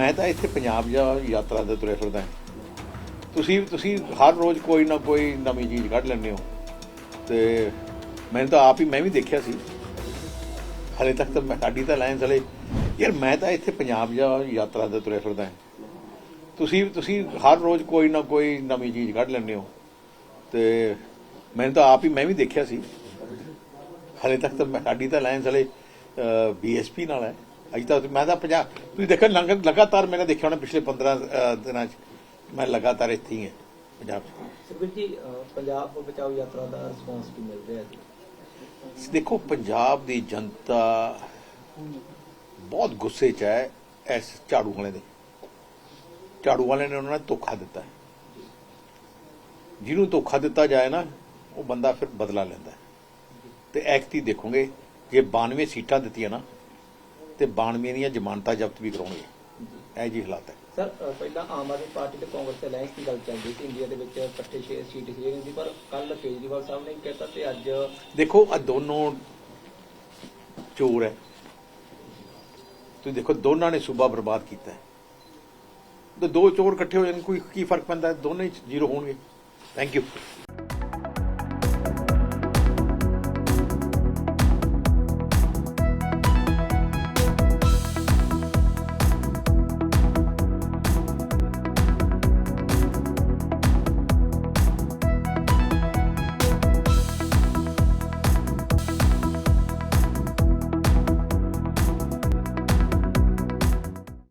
ਮੈਂ ਤਾਂ ਇੱਥੇ ਪੰਜਾਬ ਜਾਂ ਯਾਤਰਾ ਦੇ ਤੁਰੇ ਫਿਰਦਾ ਤੁਸੀਂ ਤੁਸੀਂ ਹਰ ਰੋਜ਼ ਕੋਈ ਨਾ ਕੋਈ ਨਵੀਂ ਚੀਜ਼ ਕੱਢ ਲੈਂਦੇ ਹੋ। ਤੇ ਮੈਨੂੰ ਤਾਂ ਆਪ ਹੀ, ਮੈਂ ਵੀ ਦੇਖਿਆ ਸੀ। ਹਲੇ ਤੱਕ ਤਾਂ ਮੈਂ, ਸਾਡੀ ਤਾਂ ਲਾਈਨ ਹਲੇ, ਯਾਰ ਮੈਂ ਤਾਂ ਇੱਥੇ ਪੰਜਾਬ ਜਾਂ ਯਾਤਰਾ ਦੇ ਤੁਰੇ ਫਿਰਦਾ ਤੁਸੀਂ ਤੁਸੀਂ ਹਰ ਰੋਜ਼ ਕੋਈ ਨਾ ਕੋਈ ਨਵੀਂ ਚੀਜ਼ ਕੱਢ ਲੈਂਦੇ ਹੋ। ਤੇ ਮੈਨੂੰ ਤਾਂ ਆਪ ਹੀ, ਮੈਂ ਵੀ ਦੇਖਿਆ ਸੀ। ਹਲੇ ਤੱਕ ਤਾਂ ਮੈਂ, ਸਾਡੀ ਤਾਂ ਲਾਈਨ ਹਲੇ ਬੀਐਸਪੀ ਨਾਲ ਹੈ। ਅਜੇ ਤਾਂ ਮੈਂ ਤਾਂ ਪੰਜਾਬ ਤੁਸੀਂ ਦੇਖੋ ਲੰਗ- ਲਗਾਤਾਰ ਮੈंने ਦੇਖਿਆ ਹੋਣਾ ਪਿਛਲੇ 15 ਅਹ, ਦਿਨਾਂ ਚ। ਮੈਂ ਲਗਾਤਾਰ ਇੱਥੇ ਹੀ ਹਾਂ ਪੰਜਾਬ 'ਚ। ਸੁਖਬੀਰ ਜੀ ਪੰਜਾਬ ਬਚਾਓ ਯਾਤਰਾ ਦਾ ਰਿਸਪੌਂਸ ਕੀ ਮਿਲ ਰਿਹਾ ਜੀ? ਦੇਖੋ ਪੰਜਾਬ ਦੀ ਜਨਤਾ ਬਹੁਤ ਗੁੱਸੇ 'ਚ ਹੈ ਇਸ ਝਾੜੂ ਵਾਲੇ ਦੇ। ਝਾੜੂ ਵਾਲੇ ਨੇ ਉਹਨਾਂ ਨੂੰ ਧੋਖਾ ਦਿੱਤਾ। ਜਿਹਨੂੰ ਧੋਖਾ ਦਿੱਤਾ ਜਾਏ ਨਾ ਉਹ ਬੰਦਾ ਫਿਰ ਬਦਲਾ ਲੈਂਦਾ। ਤੇ ਐਕਟੀ ਦੇਖੋਗੇ ਜੇ 92 ਸੀਟਾਂ ਦਿੱਤੀਆਂ ਨਾ ਤੇ 92 ਦੀਆਂ ਜ਼ਮਾਨਤਾਂ ਜ਼ਬਤ ਵੀ ਕਰਾਉਣਗੇ ਇਹ ਜੀ ਹਾਲਾਤ ਹੈ। ਸਰ ਪਹਿਲਾਂ ਆਮ ਆਦਮੀ ਪਾਰਟੀ ਤੇ ਕਾਂਗਰਸ ਦੇ ਅਲਾਈਅੰਸ ਦੀ ਗੱਲ ਚੱਲਦੀ ਸੀ। ਇੰਡੀਆ ਦੇ ਵਿੱਚ ਇਕੱਠੇ ਸ਼ੇ- ਸੀਟ ਸ਼ੇਅਰਿੰਗ ਦੀ ਪਰ ਕੱਲ ਕੇਜਰੀਵਾਲ ਸਾਹਿਬ ਨੇ ਕਹਿਤਾ ਤੇ ਅੱਜ ਦੇਖੋ ਆ ਦੋਨੋਂ ਚੋਰ ਹੈ। ਤੁਸੀਂ ਦੇਖੋ ਦੋਨਾਂ ਨੇ ਸੂਬਾ ਬਰਬਾਦ ਕੀਤਾ ਹੈ। ਤੇ ਦੋ ਚੋਰ ਇਕੱਠੇ ਹੋ ਜਾਣ ਕੋਈ ਕੀ ਫ਼ਰਕ ਪੈਂਦਾ? ਦੋਨੇ ਜ਼ੀਰੋ ਹੋਣਗੇ। Thank you